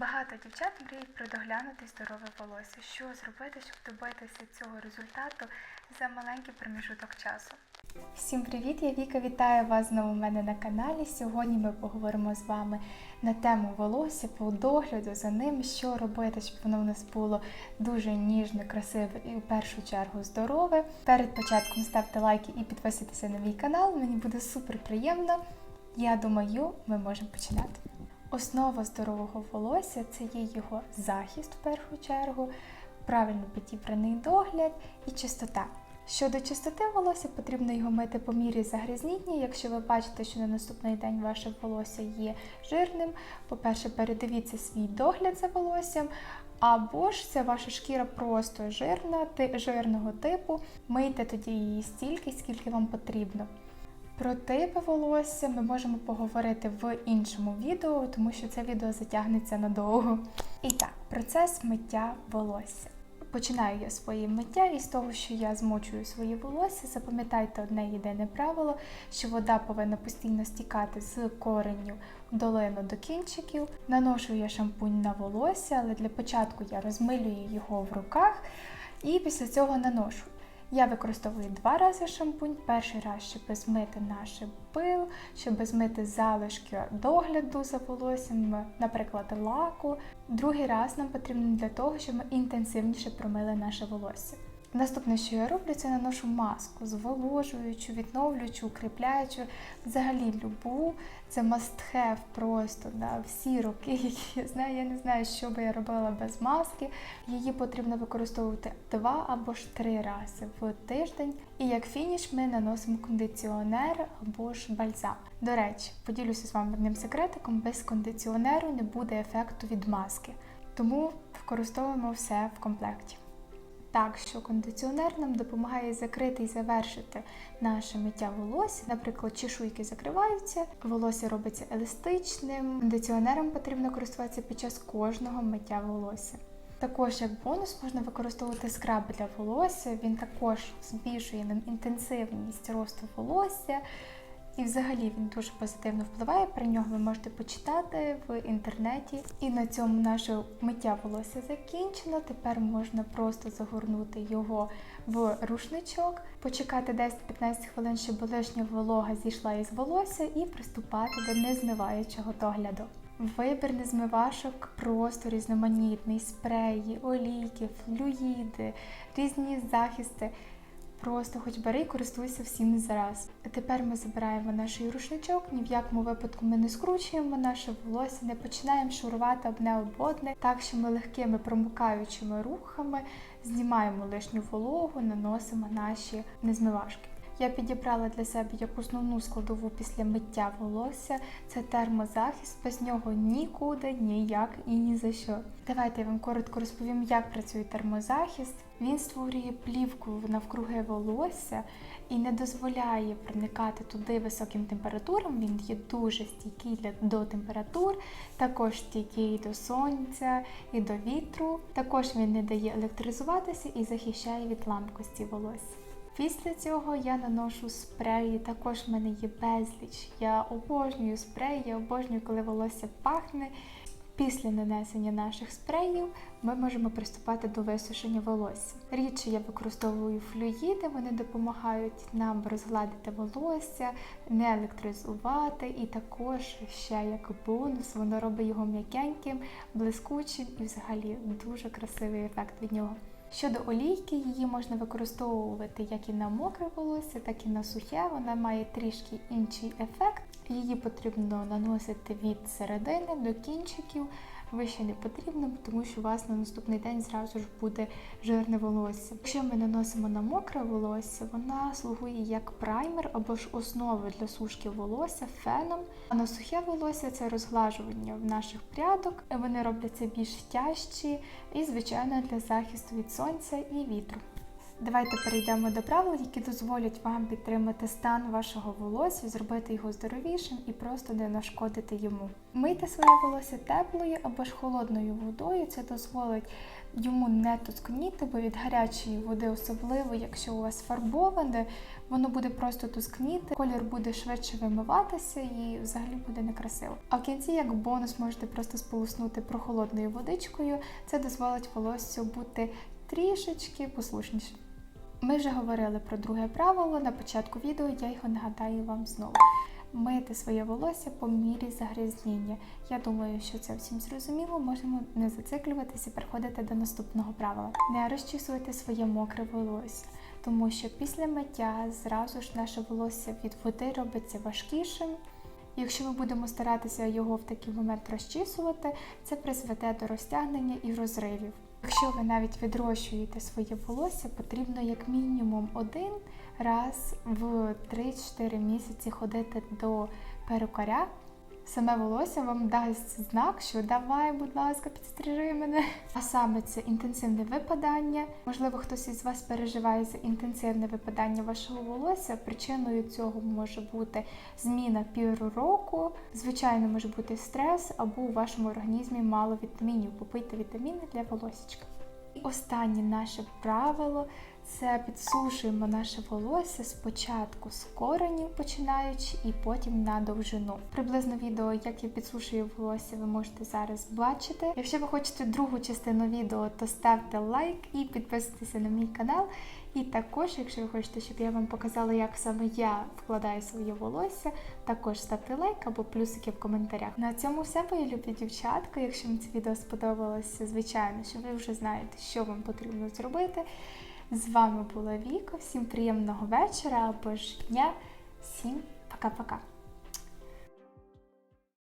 Багато дівчат мріють про доглянути здорове волосся. Що зробити, щоб добитися цього результату за маленький проміжуток часу? Всім привіт! Я Віка вітаю вас знову у мене на каналі. Сьогодні ми поговоримо з вами на тему волосся, по догляду за ним, що робити, щоб воно в нас було дуже ніжне, красиве і в першу чергу здорове. Перед початком ставте лайки і підписуйтеся на мій канал. Мені буде супер приємно. Я думаю, ми можемо починати. Основа здорового волосся це є його захист в першу чергу, правильно підібраний догляд і чистота. Щодо чистоти волосся, потрібно його мити по мірі загрязніння. Якщо ви бачите, що на наступний день ваше волосся є жирним, по-перше, передивіться свій догляд за волоссям, або ж це ваша шкіра просто жирна, жирного типу. Мийте тоді її стільки, скільки вам потрібно. Про типи волосся ми можемо поговорити в іншому відео, тому що це відео затягнеться надовго. І так, процес миття волосся. Починаю я своє миття із того, що я змочую своє волосся. Запам'ятайте одне єдине правило, що вода повинна постійно стікати з коренів долину до кінчиків. Наношу я шампунь на волосся, але для початку я розмилюю його в руках і після цього наношу. Я використовую два рази шампунь. Перший раз, щоб змити наш пил, щоб змити залишки догляду за волоссям, наприклад, лаку. Другий раз нам потрібно для того, щоб ми інтенсивніше промили наше волосся. Наступне, що я роблю, це наношу маску зволожуючу, відновлюючу, укріпляючу, взагалі любу. Це must have просто да, всі роки, які я знаю. Я не знаю, що би я робила без маски. Її потрібно використовувати два або ж три рази в тиждень. І як фініш ми наносимо кондиціонер або ж бальзам. До речі, поділюся з вами одним секретиком: без кондиціонеру не буде ефекту від маски. Тому використовуємо все в комплекті. Так що кондиціонер нам допомагає закрити і завершити наше миття волосся. Наприклад, чешуйки закриваються, волосся робиться еластичним. Кондиціонером потрібно користуватися під час кожного миття волосся. Також як бонус можна використовувати скраб для волосся. Він також збільшує нам інтенсивність росту волосся. І взагалі він дуже позитивно впливає. Про нього ви можете почитати в інтернеті. І на цьому наше миття волосся закінчено. Тепер можна просто загорнути його в рушничок, почекати 10-15 хвилин, щоб лишня волога зійшла із волосся, і приступати до незмиваючого догляду. Вибір незмивашок просто різноманітний: спреї, олійки, флюїди, різні захисти. Просто хоч бери і користуйся всім зараз. Тепер ми забираємо наш рушничок, ні в якому випадку ми не скручуємо наше волосся, не починаємо шурувати одне об одне, так що ми легкими промикаючими рухами знімаємо лишню вологу, наносимо наші незмивашки. Я підібрала для себе як основну складову після миття волосся. Це термозахист, без нього нікуди, ніяк і ні за що. Давайте я вам коротко розповім, як працює термозахист. Він створює плівку навкруги волосся і не дозволяє проникати туди високим температурам. Він є дуже стійкий для до температур, також стійкий до сонця і до вітру. Також він не дає електризуватися і захищає від ламкості волосся. Після цього я наношу спреї, також в мене є безліч. Я обожнюю спреї, я обожнюю, коли волосся пахне. Після нанесення наших спреїв ми можемо приступати до висушення волосся. Рідше я використовую флюїди, вони допомагають нам розгладити волосся, не електризувати, і також ще як бонус воно робить його м'якеньким, блискучим і взагалі дуже красивий ефект від нього. Щодо олійки, її можна використовувати як і на мокре волосся, так і на сухе. Вона має трішки інший ефект. Її потрібно наносити від середини до кінчиків. Вище не потрібно, тому що у вас на наступний день зразу ж буде жирне волосся. Якщо ми наносимо на мокре волосся, вона слугує як праймер або ж основа для сушки волосся феном. А на сухе волосся це розглажування в наших прядок. Вони робляться більш тяжчі і, звичайно, для захисту від сонця і вітру. Давайте перейдемо до правил, які дозволять вам підтримати стан вашого волосся, зробити його здоровішим і просто не нашкодити йому. Мийте своє волосся теплою або ж холодною водою. Це дозволить йому не тускніти, бо від гарячої води, особливо якщо у вас фарбоване, воно буде просто тускніти, колір буде швидше вимиватися і взагалі буде некрасиво. А в кінці, як бонус, можете просто сполоснути прохолодною водичкою. Це дозволить волоссю бути трішечки послушнішим. Ми вже говорили про друге правило на початку відео, я його нагадаю вам знову. Мити своє волосся по мірі загрязнення. Я думаю, що це всім зрозуміло. Можемо не зациклюватися і переходити до наступного правила. Не розчісуйте своє мокре волосся, тому що після миття зразу ж наше волосся від води робиться важкішим. Якщо ми будемо старатися його в такий момент розчісувати, це призведе до розтягнення і розривів. Якщо ви навіть відрощуєте своє волосся, потрібно як мінімум один раз в 3-4 місяці ходити до перукаря. Саме волосся вам дасть знак, що давай, будь ласка, підстрижи мене. А саме це інтенсивне випадання. Можливо, хтось із вас переживає за інтенсивне випадання вашого волосся. Причиною цього може бути зміна піру року. Звичайно, може бути стрес або у вашому організмі мало вітамінів. Попийте вітаміни для волосічка. І останнє наше правило це підсушуємо наше волосся спочатку з коренів починаючи і потім на довжину. Приблизно відео, як я підсушую волосся, ви можете зараз бачити. Якщо ви хочете другу частину відео, то ставте лайк і підписуйтеся на мій канал. І також, якщо ви хочете, щоб я вам показала, як саме я вкладаю своє волосся, також ставте лайк або плюсики в коментарях. На цьому все, мої любі дівчатка. Якщо вам це відео сподобалося, звичайно, що ви вже знаєте, що вам потрібно зробити. З вами була Віка. Всім приємного вечора або ж дня. Всім пока-пока.